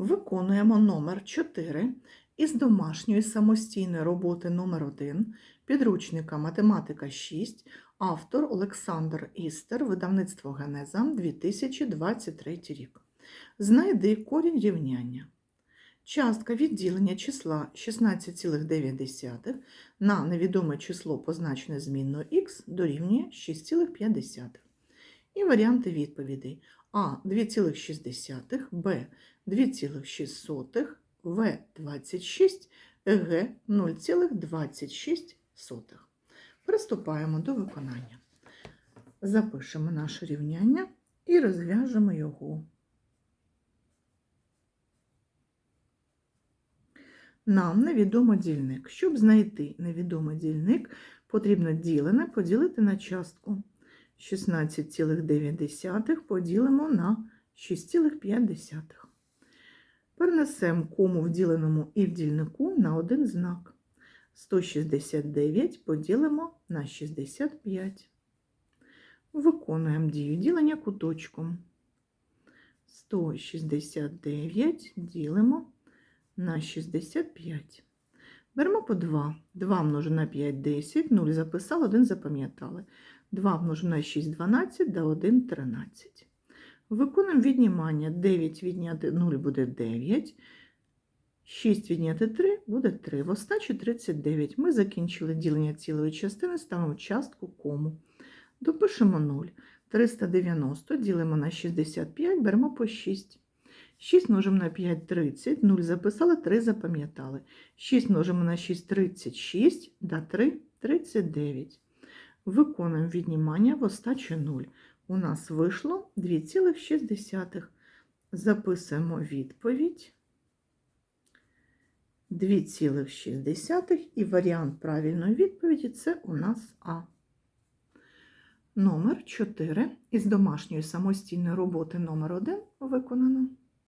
Виконуємо номер 4 із домашньої самостійної роботи номер 1 підручника Математика 6, автор Олександр Істер, видавництво Генеза 2023 рік. Знайди корінь рівняння. Частка відділення числа 16,9 на невідоме число, позначене змінною х, дорівнює 6,5. І варіанти відповідей. А 2,6, Б 2,6, В 26, Г 0,26. Приступаємо до виконання. Запишемо наше рівняння і розв'яжемо його. Нам невідомо дільник. Щоб знайти невідомий дільник, потрібно ділене поділити на частку. 16,9 поділимо на 6,5. Перенесемо кому в діленому і в дільнику на один знак. 169 поділимо на 65. Виконуємо дію ділення куточком. 169 ділимо на 65. Беремо по 2. 2 множимо на 5 – 10, 0 записали, 1 запам'ятали. 2 множимо на 6 – 12, да 1 – 13. Виконуємо віднімання. 9 відняти 0 буде 9. 6 відняти 3 буде 3. В остачі 39. Ми закінчили ділення цілої частини, ставимо частку кому. Допишемо 0. 390 ділимо на 65, беремо по 6. 6 множимо на 5 – 30, 0 записали, 3 запам'ятали. 6 множимо на 6 – 36, да 3 – 39. Виконуємо віднімання в остачі 0. У нас вийшло 2,6. Записуємо відповідь 2,6 і варіант правильної відповіді це у нас А. Номер 4 із домашньої самостійної роботи номер 1 виконано.